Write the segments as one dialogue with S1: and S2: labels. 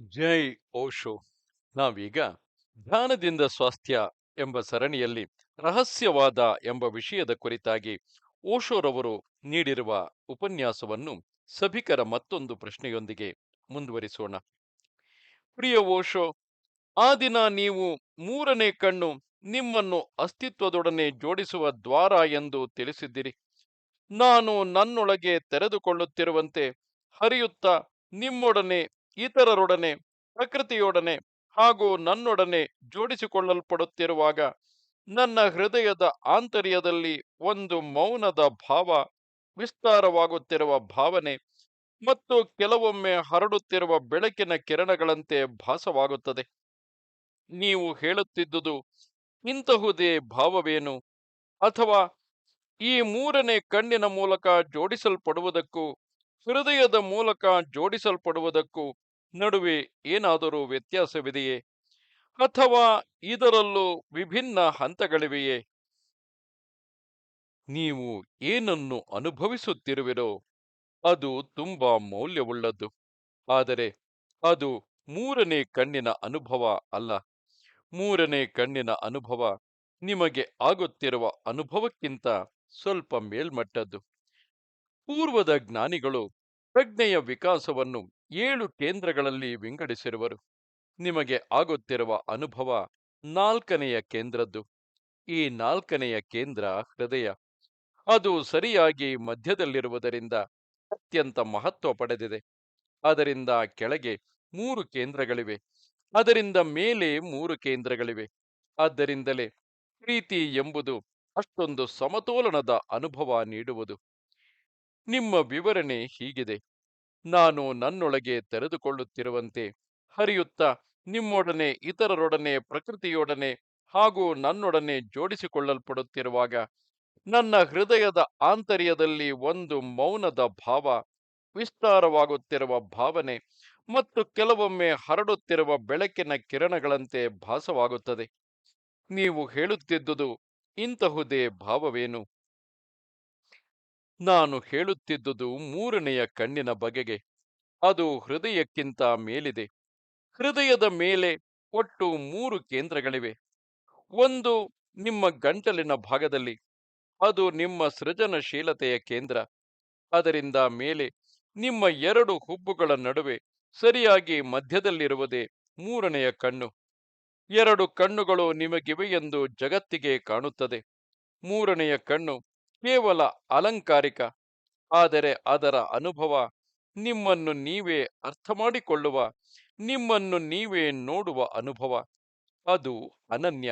S1: ಜೈ ಓಶೋ. ನಾವೀಗ ಧ್ಯಾನದಿಂದ ಸ್ವಾಸ್ಥ್ಯ ಎಂಬ ಸರಣಿಯಲ್ಲಿ ರಹಸ್ಯವಾದ ಎಂಬ ವಿಷಯದ ಕುರಿತಾಗಿ ಓಶೋರವರು ನೀಡಿರುವ ಉಪನ್ಯಾಸವನ್ನು ಸಭಿಕರ ಮತ್ತೊಂದು ಪ್ರಶ್ನೆಯೊಂದಿಗೆ ಮುಂದುವರಿಸೋಣ. ಪ್ರಿಯ ಓಶೋ, ಆ ದಿನ ನೀವು ಮೂರನೇ ಕಣ್ಣು ನಿಮ್ಮನ್ನು ಅಸ್ತಿತ್ವದೊಡನೆ ಜೋಡಿಸುವ ದ್ವಾರ ಎಂದು ತಿಳಿಸಿದ್ದಿರಿ. ನಾನು ನನ್ನೊಳಗೆ ತೆರೆದುಕೊಳ್ಳುತ್ತಿರುವಂತೆ ಹರಿಯುತ್ತಾ ನಿಮ್ಮೊಡನೆ ಇತರರೊಡನೆ, ಪ್ರಕೃತಿಯೊಡನೆ ಹಾಗೂ ನನ್ನೊಡನೆ ಜೋಡಿಸಿಕೊಳ್ಳಲ್ಪಡುತ್ತಿರುವಾಗ ನನ್ನ ಹೃದಯದ ಆಂತರ್ಯದಲ್ಲಿ ಒಂದು ಮೌನದ ಭಾವ, ವಿಸ್ತಾರವಾಗುತ್ತಿರುವ ಭಾವನೆ ಮತ್ತು ಕೆಲವೊಮ್ಮೆ ಹರಡುತ್ತಿರುವ ಬೆಳಕಿನ ಕಿರಣಗಳಂತೆ ಭಾಸವಾಗುತ್ತದೆ. ನೀವು ಹೇಳುತ್ತಿದ್ದುದು ಇಂತಹುದೇ ಭಾವವೇನು? ಅಥವಾ ಈ ಮೂರನೇ ಕಣ್ಣಿನ ಮೂಲಕ ಜೋಡಿಸಲ್ಪಡುವುದಕ್ಕೂ, ಹೃದಯದ ಮೂಲಕ ಜೋಡಿಸಲ್ಪಡುವುದಕ್ಕೂ ನಡುವೆ ಏನಾದರೂ ವ್ಯತ್ಯಾಸವಿದೆಯೇ? ಅಥವಾ ಇದರಲ್ಲೂ ವಿಭಿನ್ನ ಹಂತಗಳಿವೆಯೇ? ನೀವು ಏನನ್ನು ಅನುಭವಿಸುತ್ತಿರುವಿರೋ, ಅದು ತುಂಬಾ ಮೌಲ್ಯವುಳ್ಳದ್ದು. ಆದರೆ ಅದು ಮೂರನೇ ಕಣ್ಣಿನ ಅನುಭವ ಅಲ್ಲ. ಮೂರನೇ ಕಣ್ಣಿನ ಅನುಭವ ನಿಮಗೆ ಆಗುತ್ತಿರುವ ಅನುಭವಕ್ಕಿಂತ ಸ್ವಲ್ಪ ಮೇಲ್ಮಟ್ಟದ್ದು. ಪೂರ್ವದ ಜ್ಞಾನಿಗಳು ಪ್ರಜ್ಞೆಯ ವಿಕಾಸವನ್ನು ಏಳು ಕೇಂದ್ರಗಳಲ್ಲಿ ವಿಂಗಡಿಸಿರುವರು. ನಿಮಗೆ ಆಗುತ್ತಿರುವ ಅನುಭವ ನಾಲ್ಕನೆಯ ಕೇಂದ್ರದ್ದು. ಈ ನಾಲ್ಕನೆಯ ಕೇಂದ್ರ ಹೃದಯ. ಅದು ಸರಿಯಾಗಿ ಮಧ್ಯದಲ್ಲಿರುವುದರಿಂದ ಅತ್ಯಂತ ಮಹತ್ವ ಪಡೆದಿದೆ. ಅದರಿಂದ ಕೆಳಗೆ ಮೂರು ಕೇಂದ್ರಗಳಿವೆ. ಅದರಿಂದ ಮೇಲೆ ಮೂರು ಕೇಂದ್ರಗಳಿವೆ. ಆದ್ದರಿಂದಲೇ ಪ್ರೀತಿ ಎಂಬುದು ಅಷ್ಟೊಂದು ಸಮತೋಲನದ ಅನುಭವ ನೀಡುವುದು. ನಿಮ್ಮ ವಿವರಣೆ ಹೀಗಿದೆ. ನಾನು ನನ್ನೊಳಗೆ ತೆರೆದುಕೊಳ್ಳುತ್ತಿರುವಂತೆ ಹರಿಯುತ್ತಾ ನಿಮ್ಮೊಡನೆ, ಇತರರೊಡನೆ, ಪ್ರಕೃತಿಯೊಡನೆ ಹಾಗೂ ನನ್ನೊಡನೆ ಜೋಡಿಸಿಕೊಳ್ಳಲ್ಪಡುತ್ತಿರುವಾಗ ನನ್ನ ಹೃದಯದ ಆಂತರ್ಯದಲ್ಲಿ ಒಂದು ಮೌನದ ಭಾವ, ವಿಸ್ತಾರವಾಗುತ್ತಿರುವ ಭಾವನೆ ಮತ್ತು ಕೆಲವೊಮ್ಮೆ ಹರಡುತ್ತಿರುವ ಬೆಳಕಿನ ಕಿರಣಗಳಂತೆ ಭಾಸವಾಗುತ್ತದೆ. ನೀವು ಹೇಳುತ್ತಿದ್ದುದು ಇಂತಹುದೇ ಭಾವವೇನು? ನಾನು ಹೇಳುತ್ತಿದ್ದುದು ಮೂರನೆಯ ಕಣ್ಣಿನ ಬಗೆಗೆ. ಅದು ಹೃದಯಕ್ಕಿಂತ ಮೇಲಿದೆ. ಹೃದಯದ ಮೇಲೆ ಒಟ್ಟು ಮೂರು ಕೇಂದ್ರಗಳಿವೆ. ಒಂದು ನಿಮ್ಮ ಗಂಟಲಿನ ಭಾಗದಲ್ಲಿ. ಅದು ನಿಮ್ಮ ಸೃಜನಶೀಲತೆಯ ಕೇಂದ್ರ. ಅದರಿಂದ ಮೇಲೆ ನಿಮ್ಮ ಎರಡು ಹುಬ್ಬುಗಳ ನಡುವೆ ಸರಿಯಾಗಿ ಮಧ್ಯದಲ್ಲಿರುವುದೇ ಮೂರನೆಯ ಕಣ್ಣು. ಎರಡು ಕಣ್ಣುಗಳು ನಿಮಗಿವೆ ಎಂದು ಜಗತ್ತಿಗೆ ಕಾಣುತ್ತದೆ. ಮೂರನೆಯ ಕಣ್ಣು ಕೇವಲ ಅಲಂಕಾರಿಕ, ಆದರೆ ಅದರ ಅನುಭವ ನಿಮ್ಮನ್ನು ನೀವೇ ಅರ್ಥ ಮಾಡಿಕೊಳ್ಳುವ ನಿಮ್ಮನ್ನು ನೀವೇ ನೋಡುವ ಅನುಭವ. ಅದು ಅನನ್ಯ.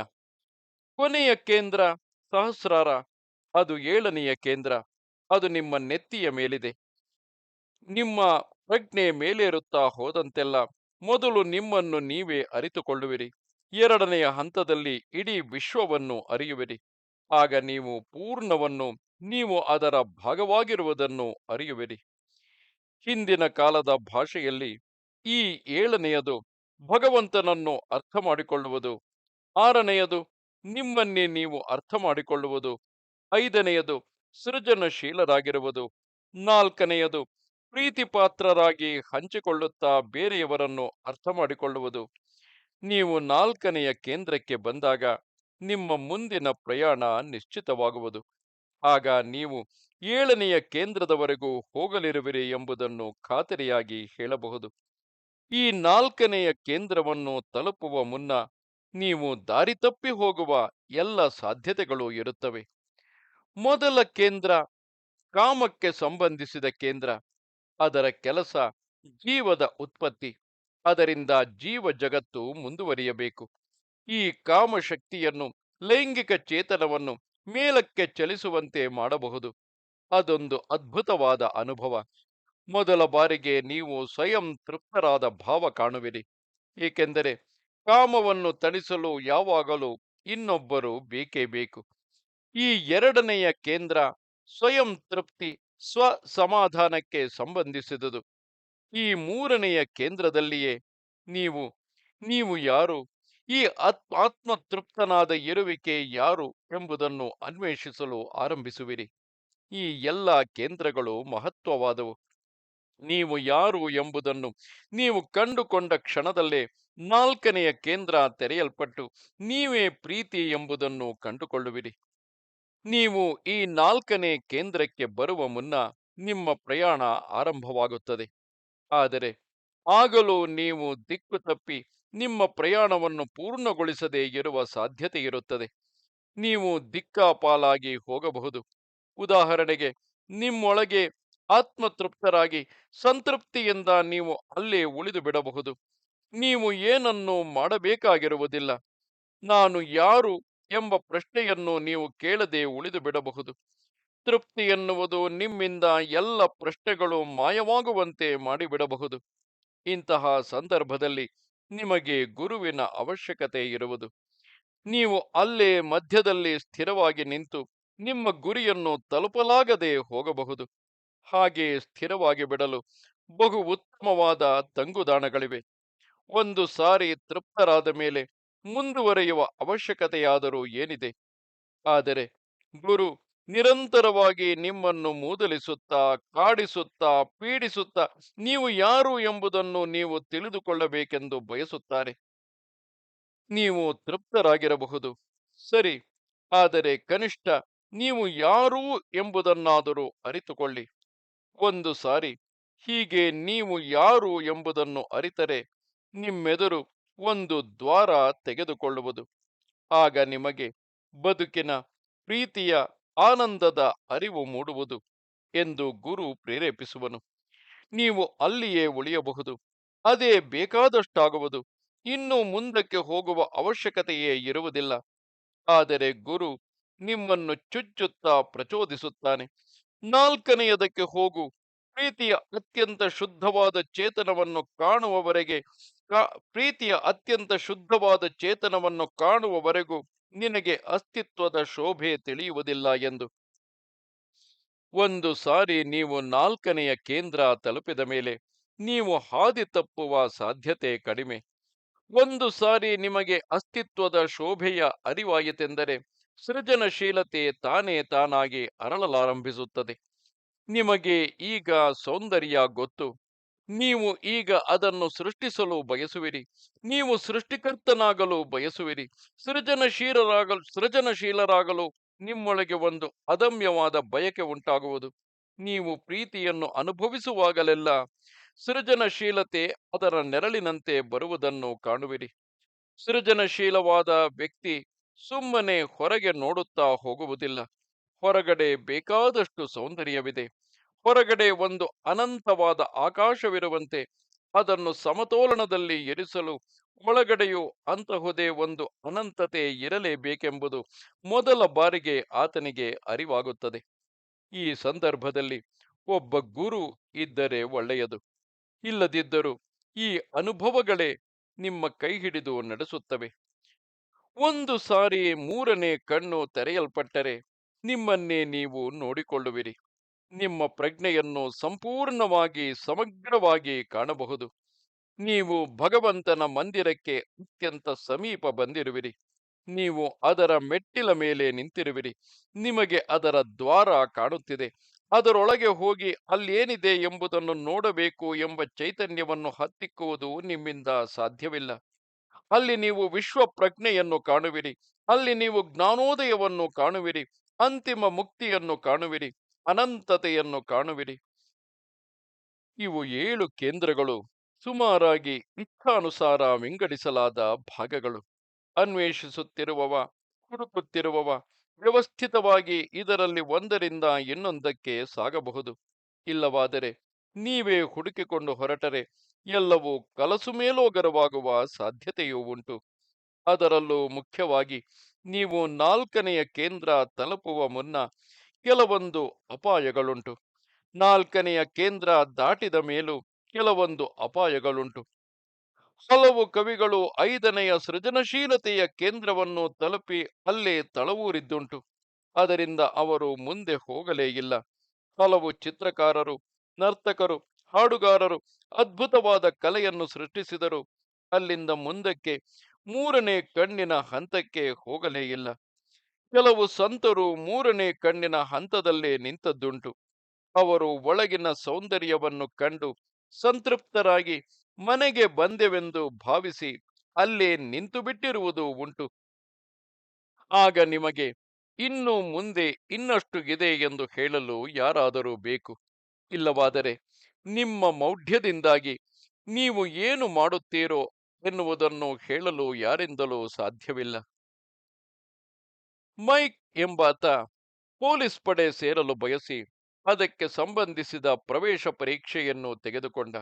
S1: ಕೊನೆಯ ಕೇಂದ್ರ ಸಹಸ್ರಾರ, ಅದು ಏಳನೆಯ ಕೇಂದ್ರ, ಅದು ನಿಮ್ಮ ನೆತ್ತಿಯ ಮೇಲಿದೆ. ನಿಮ್ಮ ಪ್ರಜ್ಞೆ ಮೇಲೇರುತ್ತಾ ಹೋದಂತೆಲ್ಲ ಮೊದಲು ನಿಮ್ಮನ್ನು ನೀವೇ ಅರಿತುಕೊಳ್ಳುವಿರಿ. ಎರಡನೆಯ ಹಂತದಲ್ಲಿ ಇಡೀ ವಿಶ್ವವನ್ನು ಅರಿಯುವಿರಿ. ಆಗ ನೀವು ಪೂರ್ಣವನ್ನು, ನೀವು ಅದರ ಭಾಗವಾಗಿರುವುದನ್ನು ಅರಿಯುವಿರಿ. ಹಿಂದಿನ ಕಾಲದ ಭಾಷೆಯಲ್ಲಿ ಈ ಏಳನೆಯದು ಭಗವಂತನನ್ನು ಅರ್ಥ ಮಾಡಿಕೊಳ್ಳುವುದು ಆರನೆಯದು ನಿಮ್ಮನ್ನೇ ನೀವು ಅರ್ಥ ಮಾಡಿಕೊಳ್ಳುವುದು ಐದನೆಯದು ಸೃಜನಶೀಲರಾಗಿರುವುದು. ನಾಲ್ಕನೆಯದು ಪ್ರೀತಿಪಾತ್ರರಾಗಿ ಹಂಚಿಕೊಳ್ಳುತ್ತಾ ಬೇರೆಯವರನ್ನು ಅರ್ಥ ಮಾಡಿಕೊಳ್ಳುವುದು ನೀವು ನಾಲ್ಕನೆಯ ಕೇಂದ್ರಕ್ಕೆ ಬಂದಾಗ ನಿಮ್ಮ ಮುಂದಿನ ಪ್ರಯಾಣ ನಿಶ್ಚಿತವಾಗುವುದು. ಆಗ ನೀವು ಏಳನೆಯ ಕೇಂದ್ರದವರೆಗೂ ಹೋಗಲಿರುವಿರಿ ಎಂಬುದನ್ನು ಖಾತರಿಯಾಗಿ ಹೇಳಬಹುದು. ಈ ನಾಲ್ಕನೆಯ ಕೇಂದ್ರವನ್ನು ತಲುಪುವ ಮುನ್ನ ನೀವು ದಾರಿ ತಪ್ಪಿ ಹೋಗುವ ಎಲ್ಲ ಸಾಧ್ಯತೆಗಳು ಇರುತ್ತವೆ. ಮೊದಲ ಕೇಂದ್ರ ಕಾಮಕ್ಕೆ ಸಂಬಂಧಿಸಿದ ಕೇಂದ್ರ, ಅದರ ಕೆಲಸ ಜೀವದ ಉತ್ಪತ್ತಿ. ಅದರಿಂದ ಜೀವ ಜಗತ್ತು ಮುಂದುವರಿಯಬೇಕು. ಈ ಕಾಮಶಕ್ತಿಯನ್ನು, ಲೈಂಗಿಕ ಚೇತನವನ್ನು ಮೇಲಕ್ಕೆ ಚಲಿಸುವಂತೆ ಮಾಡಬಹುದು. ಅದೊಂದು ಅದ್ಭುತವಾದ ಅನುಭವ. ಮೊದಲ ಬಾರಿಗೆ ನೀವು ಸ್ವಯಂ ತೃಪ್ತರಾದ ಭಾವ ಕಾಣುವಿರಿ. ಏಕೆಂದರೆ ಕಾಮವನ್ನು ತಣಿಸಲು ಯಾವಾಗಲೂ ಇನ್ನೊಬ್ಬರು ಬೇಕೇ ಬೇಕು. ಈ ಎರಡನೆಯ ಕೇಂದ್ರ ಸ್ವಯಂ ತೃಪ್ತಿ ಸ್ವ ಸಮಾಧಾನಕ್ಕೆ ಸಂಬಂಧಿಸಿದುದು. ಈ ಮೂರನೆಯ ಕೇಂದ್ರದಲ್ಲಿಯೇ ನೀವು ನೀವು ಯಾರು? ಈ ಆತ್ಮ ಆತ್ಮತೃಪ್ತನಾದ ಇರುವಿಕೆ ಯಾರು ಎಂಬುದನ್ನು ಅನ್ವೇಷಿಸಲು ಆರಂಭಿಸುವಿರಿ. ಈ ಎಲ್ಲ ಕೇಂದ್ರಗಳು ಮಹತ್ವವಾದವು. ನೀವು ಯಾರು ಎಂಬುದನ್ನು ನೀವು ಕಂಡುಕೊಂಡ ಕ್ಷಣದಲ್ಲೇ ನಾಲ್ಕನೆಯ ಕೇಂದ್ರ ತೆರೆಯಲ್ಪಟ್ಟು ನೀವೇ ಪ್ರೀತಿ ಎಂಬುದನ್ನು ಕಂಡುಕೊಳ್ಳುವಿರಿ. ನೀವು ಈ ನಾಲ್ಕನೇ ಕೇಂದ್ರಕ್ಕೆ ಬರುವ ಮುನ್ನ ನಿಮ್ಮ ಪ್ರಯಾಣ ಆರಂಭವಾಗುತ್ತದೆ. ಆದರೆ ಆಗಲೂ ನೀವು ದಿಕ್ಕು ತಪ್ಪಿ ನಿಮ್ಮ ಪ್ರಯಾಣವನ್ನು ಪೂರ್ಣಗೊಳಿಸದೇ ಇರುವ ಸಾಧ್ಯತೆ ಇರುತ್ತದೆ. ನೀವು ದಿಕ್ಕಾಪಾಲಾಗಿ ಹೋಗಬಹುದು. ಉದಾಹರಣೆಗೆ, ನಿಮ್ಮೊಳಗೆ ಆತ್ಮತೃಪ್ತರಾಗಿ, ಸಂತೃಪ್ತಿಯಿಂದ ನೀವು ಅಲ್ಲೇ ಉಳಿದು ಬಿಡಬಹುದು. ನೀವು ಏನನ್ನು ಮಾಡಬೇಕಾಗಿರುವುದಿಲ್ಲ. ನಾನು ಯಾರು ಎಂಬ ಪ್ರಶ್ನೆಯನ್ನು ನೀವು ಕೇಳದೆ ಉಳಿದು ಬಿಡಬಹುದು. ತೃಪ್ತಿ ಎನ್ನುವುದು ನಿಮ್ಮಿಂದ ಎಲ್ಲ ಪ್ರಶ್ನೆಗಳು ಮಾಯವಾಗುವಂತೆ ಮಾಡಿಬಿಡಬಹುದು. ಇಂತಹ ಸಂದರ್ಭದಲ್ಲಿ ನಿಮಗೆ ಗುರುವಿನ ಅವಶ್ಯಕತೆ ಇರುವುದು. ನೀವು ಅಲ್ಲೇ ಮಧ್ಯದಲ್ಲಿ ಸ್ಥಿರವಾಗಿ ನಿಂತು ನಿಮ್ಮ ಗುರಿಯನ್ನು ತಲುಪಲಾಗದೆ ಹೋಗಬಹುದು. ಹಾಗೆ ಸ್ಥಿರವಾಗಿ ಬಿಡಲು ಬಹು ಉತ್ತಮವಾದ ತಂಗುದಾಣಗಳಿವೆ. ಒಂದು ಸಾರಿ ತೃಪ್ತರಾದ ಮೇಲೆ ಮುಂದುವರೆಯುವ ಅವಶ್ಯಕತೆಯಾದರೂ ಏನಿದೆ? ಆದರೆ ಗುರು ನಿರಂತರವಾಗಿ ನಿಮ್ಮನ್ನು ಮೂದಲಿಸುತ್ತಾ, ಕಾಡಿಸುತ್ತಾ, ಪೀಡಿಸುತ್ತಾ ನೀವು ಯಾರು ಎಂಬುದನ್ನು ನೀವು ತಿಳಿದುಕೊಳ್ಳಬೇಕೆಂದು ಬಯಸುತ್ತಾರೆ. ನೀವು ತೃಪ್ತರಾಗಿರಬಹುದು. ಸರಿ, ಆದರೆ ಕನಿಷ್ಠ ನೀವು ಯಾರು ಎಂಬುದನ್ನಾದರೂ ಅರಿತುಕೊಳ್ಳಿ. ಒಂದು ಸಾರಿ, ಹೀಗೆ ನೀವು ಯಾರು ಎಂಬುದನ್ನು ಅರಿತರೆ ನಿಮ್ಮೆದುರು ಒಂದು ದ್ವಾರ ತೆಗೆದುಕೊಳ್ಳುವುದು. ಆಗ ನಿಮಗೆ ಬದುಕಿನ ಪ್ರೀತಿಯ ಆನಂದದ ಅರಿವು ಮೂಡುವುದು ಎಂದು ಗುರು ಪ್ರೇರೇಪಿಸುವನು. ನೀವು ಅಲ್ಲಿಯೇ ಉಳಿಯಬಹುದು. ಅದೇ ಬೇಕಾದಷ್ಟಾಗುವುದು. ಇನ್ನು ಮುಂದಕ್ಕೆ ಹೋಗುವ ಅವಶ್ಯಕತೆಯೇ ಇರುವುದಿಲ್ಲ. ಆದರೆ ಗುರು ನಿಮ್ಮನ್ನು ಚುಚ್ಚುತ್ತಾ ಪ್ರಚೋದಿಸುತ್ತಾನೆ. ನಾಲ್ಕನೆಯದಕ್ಕೆ ಹೋಗು. ಪ್ರೀತಿಯ ಅತ್ಯಂತ ಶುದ್ಧವಾದ ಚೇತನವನ್ನು ಕಾಣುವವರೆಗೆ, ಪ್ರೀತಿಯ ಅತ್ಯಂತ ಶುದ್ಧವಾದ ಚೇತನವನ್ನು ಕಾಣುವವರೆಗೂ ನಿನಗೆ ಅಸ್ತಿತ್ವದ ಶೋಭೆ ತಿಳಿಯುವುದಿಲ್ಲ ಎಂದು. ಒಂದು ಸಾರಿ ನೀವು ನಾಲ್ಕನೆಯ ಕೇಂದ್ರ ತಲುಪಿದ ಮೇಲೆ ನೀವು ಹಾದಿ ತಪ್ಪುವ ಸಾಧ್ಯತೆ ಕಡಿಮೆ. ಒಂದು ಸಾರಿ ನಿಮಗೆ ಅಸ್ತಿತ್ವದ ಶೋಭೆಯ ಅರಿವಾಯಿತೆಂದರೆ ಸೃಜನಶೀಲತೆ ತಾನೇ ತಾನಾಗಿ ಅರಳಲಾರಂಭಿಸುತ್ತದೆ. ನಿಮಗೆ ಈಗ ಸೌಂದರ್ಯ ಗೊತ್ತು. ನೀವು ಈಗ ಅದನ್ನು ಸೃಷ್ಟಿಸಲು ಬಯಸುವಿರಿ. ನೀವು ಸೃಷ್ಟಿಕರ್ತನಾಗಲು ಬಯಸುವಿರಿ. ಸೃಜನಶೀಲರಾಗಲು ಸೃಜನಶೀಲರಾಗಲು ನಿಮ್ಮೊಳಗೆ ಒಂದು ಅದಮ್ಯವಾದ ಬಯಕೆ ಉಂಟಾಗುವುದು. ನೀವು ಪ್ರೀತಿಯನ್ನು ಅನುಭವಿಸುವಾಗಲೆಲ್ಲ ಸೃಜನಶೀಲತೆ ಅದರ ನೆರಳಿನಂತೆ ಬರುವುದನ್ನು ಕಾಣುವಿರಿ. ಸೃಜನಶೀಲವಾದ ವ್ಯಕ್ತಿ ಸುಮ್ಮನೆ ಹೊರಗೆ ನೋಡುತ್ತಾ ಹೋಗುವುದಿಲ್ಲ. ಹೊರಗಡೆ ಬೇಕಾದಷ್ಟು ಸೌಂದರ್ಯವಿದೆ. ಹೊರಗಡೆ ಒಂದು ಅನಂತವಾದ ಆಕಾಶವಿರುವಂತೆ ಅದನ್ನು ಸಮತೋಲನದಲ್ಲಿ ಇರಿಸಲು ಒಳಗಡೆಯೂ ಅಂತಹುದೇ ಒಂದು ಅನಂತತೆ ಇರಲೇಬೇಕೆಂಬುದು ಮೊದಲ ಬಾರಿಗೆ ಆತನಿಗೆ ಅರಿವಾಗುತ್ತದೆ. ಈ ಸಂದರ್ಭದಲ್ಲಿ ಒಬ್ಬ ಗುರು ಇದ್ದರೆ ಒಳ್ಳೆಯದು. ಇಲ್ಲದಿದ್ದರೂ ಈ ಅನುಭವಗಳೇ ನಿಮ್ಮ ಕೈ ಹಿಡಿದು ನಡೆಸುತ್ತವೆ. ಒಂದು ಸಾರಿ ಮೂರನೇ ಕಣ್ಣು ತೆರೆಯಲ್ಪಟ್ಟರೆ ನಿಮ್ಮನ್ನೇ ನೀವು ನೋಡಿಕೊಳ್ಳುವಿರಿ. ನಿಮ್ಮ ಪ್ರಜ್ಞೆಯನ್ನು ಸಂಪೂರ್ಣವಾಗಿ ಸಮಗ್ರವಾಗಿ ಕಾಣಬಹುದು. ನೀವು ಭಗವಂತನ ಮಂದಿರಕ್ಕೆ ಅತ್ಯಂತ ಸಮೀಪ ಬಂದಿರುವಿರಿ. ನೀವು ಅದರ ಮೆಟ್ಟಿಲ ಮೇಲೆ ನಿಂತಿರುವಿರಿ. ನಿಮಗೆ ಅದರ ದ್ವಾರ ಕಾಣುತ್ತಿದೆ. ಅದರೊಳಗೆ ಹೋಗಿ ಅಲ್ಲೇನಿದೆ ಎಂಬುದನ್ನು ನೋಡಬೇಕು ಎಂಬ ಚೈತನ್ಯವನ್ನು ಹತ್ತಿಕ್ಕುವುದು ನಿಮ್ಮಿಂದ ಸಾಧ್ಯವಿಲ್ಲ. ಅಲ್ಲಿ ನೀವು ವಿಶ್ವ ಪ್ರಜ್ಞೆಯನ್ನು ಕಾಣುವಿರಿ. ಅಲ್ಲಿ ನೀವು ಜ್ಞಾನೋದಯವನ್ನು ಕಾಣುವಿರಿ. ಅಂತಿಮ ಮುಕ್ತಿಯನ್ನು ಕಾಣುವಿರಿ. ಅನಂತತೆಯನ್ನು ಕಾಣುವಿರಿ. ಇವು ಏಳು ಕೇಂದ್ರಗಳು, ಸುಮಾರಾಗಿ ಇಚ್ಛಾನುಸಾರ ವಿಂಗಡಿಸಲಾದ ಭಾಗಗಳು. ಅನ್ವೇಷಿಸುತ್ತಿರುವವ, ಹುಡುಕುತ್ತಿರುವವ, ವ್ಯವಸ್ಥಿತವಾಗಿ ಇದರಲ್ಲಿ ಒಂದರಿಂದ ಇನ್ನೊಂದಕ್ಕೆ ಸಾಗಬಹುದು. ಇಲ್ಲವಾದರೆ ನೀವೇ ಹುಡುಕಿಕೊಂಡು ಹೊರಟರೆ, ಎಲ್ಲವೂ ಕಲಸು ಮೇಲೋಗರವಾಗುವ ಸಾಧ್ಯತೆಯೂ ಉಂಟು. ಅದರಲ್ಲೂ ಮುಖ್ಯವಾಗಿ, ನೀವು ನಾಲ್ಕನೆಯ ಕೇಂದ್ರ ತಲುಪುವ ಮುನ್ನ ಕೆಲವೊಂದು ಅಪಾಯಗಳುಂಟು. ನಾಲ್ಕನೆಯ ಕೇಂದ್ರ ದಾಟಿದ ಮೇಲೂ ಕೆಲವೊಂದು ಅಪಾಯಗಳುಂಟು. ಹಲವು ಕವಿಗಳು ಐದನೆಯ ಸೃಜನಶೀಲತೆಯ ಕೇಂದ್ರವನ್ನು ತಲುಪಿ ಅಲ್ಲೇ ತಳವೂರಿದ್ದುಂಟು. ಅದರಿಂದ ಅವರು ಮುಂದೆ ಹೋಗಲೇ ಇಲ್ಲ. ಹಲವು ಚಿತ್ರಕಾರರು, ನರ್ತಕರು, ಹಾಡುಗಾರರು ಅದ್ಭುತವಾದ ಕಲೆಯನ್ನು ಸೃಷ್ಟಿಸಿದರು. ಅಲ್ಲಿಂದ ಮುಂದಕ್ಕೆ ಮೂರನೇ ಕಣ್ಣಿನ ಹಂತಕ್ಕೆ ಹೋಗಲೇ ಇಲ್ಲ. ಕೆಲವು ಸಂತರು ಮೂರನೇ ಕಣ್ಣಿನ ಹಂತದಲ್ಲೇ ನಿಂತದ್ದುಂಟು. ಅವರು ಒಳಗಿನ ಸೌಂದರ್ಯವನ್ನು ಕಂಡು ಸಂತೃಪ್ತರಾಗಿ, ಮನೆಗೆ ಬಂದೆವೆಂದು ಭಾವಿಸಿ ಅಲ್ಲೇ ನಿಂತು ಬಿಟ್ಟಿರುವುದು ಉಂಟು. ಆಗ ನಿಮಗೆ ಇನ್ನು ಮುಂದೆ ಇನ್ನಷ್ಟು ಇದೆ ಎಂದು ಹೇಳಲು ಯಾರಾದರೂ ಬೇಕು. ಇಲ್ಲವಾದರೆ ನಿಮ್ಮ ಮೌಢ್ಯದಿಂದಾಗಿ ನೀವು ಏನು ಮಾಡುತ್ತೀರೋ ಎನ್ನುವುದನ್ನು ಹೇಳಲು ಯಾರಿಂದಲೂ ಸಾಧ್ಯವಿಲ್ಲ. ಮೈಕ್ ಎಂಬಾತ ಪೊಲೀಸ್ ಪಡೆ ಸೇರಲು ಬಯಸಿ ಅದಕ್ಕೆ ಸಂಬಂಧಿಸಿದ ಪ್ರವೇಶ ಪರೀಕ್ಷೆಯನ್ನು ತೆಗೆದುಕೊಂಡ.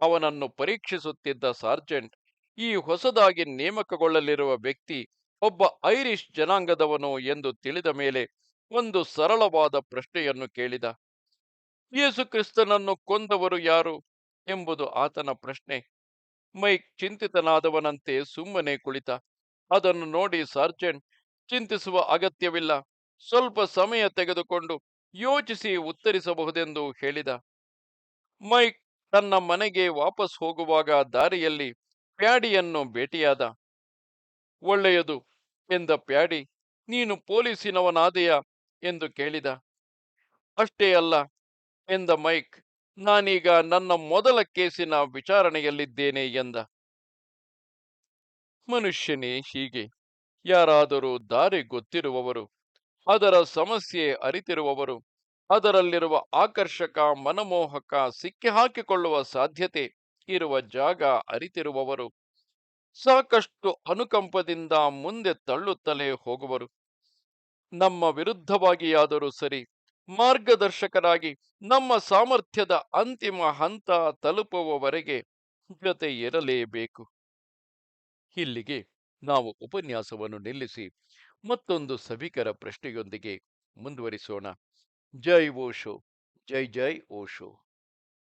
S1: ಅವನನ್ನು ಪರೀಕ್ಷಿಸುತ್ತಿದ್ದ ಸಾರ್ಜೆಂಟ್, ಈ ಹೊಸದಾಗಿ ನೇಮಕಗೊಳ್ಳಲಿರುವ ವ್ಯಕ್ತಿ ಒಬ್ಬ ಐರಿಷ್ ಜನಾಂಗದವನು ಎಂದು ತಿಳಿದ ಮೇಲೆ ಒಂದು ಸರಳವಾದ ಪ್ರಶ್ನೆಯನ್ನು ಕೇಳಿದ. ಯೇಸು ಕ್ರಿಸ್ತನನ್ನು ಕೊಂದವರು ಯಾರು? ಎಂಬುದು ಆತನ ಪ್ರಶ್ನೆ. ಮೈಕ್ ಚಿಂತಿತನಾದವನಂತೆ ಸುಮ್ಮನೆ ಕುಳಿತ. ಅದನ್ನು ನೋಡಿ ಸಾರ್ಜೆಂಟ್ ಚಿಂತಿಸುವ ಅಗತ್ಯವಿಲ್ಲ. ಸ್ವಲ್ಪ ಸಮಯ ತೆಗೆದುಕೊಂಡು ಯೋಚಿಸಿ ಉತ್ತರಿಸಬಹುದೆಂದು ಹೇಳಿದ. ಮೈಕ್ ತನ್ನ ಮನೆಗೆ ವಾಪಸ್ ಹೋಗುವಾಗ ದಾರಿಯಲ್ಲಿ ಪ್ಯಾಡಿಯನ್ನು ಭೇಟಿಯಾದ. ಒಳ್ಳೆಯದು ಎಂದ ಪ್ಯಾಡಿ, ನೀನು ಪೊಲೀಸಿನವನಾದೆಯ ಎಂದು ಕೇಳಿದ. ಅಷ್ಟೇ ಅಲ್ಲ ಎಂದ ಮೈಕ್, ನಾನೀಗ ನನ್ನ ಮೊದಲ ಕೇಸಿನ ವಿಚಾರಣೆಯಲ್ಲಿದ್ದೇನೆ ಎಂದ. ಮನುಷ್ಯನೇ ಹೀಗೆ. ಯಾರಾದರೂ ದಾರಿ ಗೊತ್ತಿರುವವರು, ಅದರ ಸಮಸ್ಯೆ ಅರಿತಿರುವವರು, ಅದರಲ್ಲಿರುವ ಆಕರ್ಷಕ ಮನಮೋಹಕ ಸಿಕ್ಕಿ ಹಾಕಿಕೊಳ್ಳುವ ಸಾಧ್ಯತೆ ಇರುವ ಜಾಗ ಅರಿತಿರುವವರು, ಸಾಕಷ್ಟು ಅನುಕಂಪದಿಂದ ಮುಂದೆ ತಳ್ಳುತ್ತಲೇ ಹೋಗುವರು. ನಮ್ಮ ವಿರುದ್ಧವಾಗಿಯಾದರೂ ಸರಿ, ಮಾರ್ಗದರ್ಶಕರಾಗಿ ನಮ್ಮ ಸಾಮರ್ಥ್ಯದ ಅಂತಿಮ ಹಂತ ತಲುಪುವವರೆಗೆ ಜೊತೆ ಇರಲೇಬೇಕು ಇಲ್ಲಿಗೆ ನಾವು ಉಪನ್ಯಾಸವನ್ನು ನಿಲ್ಲಿಸಿ ಮತ್ತೊಂದು ಸಭಿಕರ ಪ್ರಶ್ನೆಯೊಂದಿಗೆ ಮುಂದುವರಿಸೋಣ. ಜೈ ಓಶೋ. ಜೈ ಜೈ ಓಶೋ.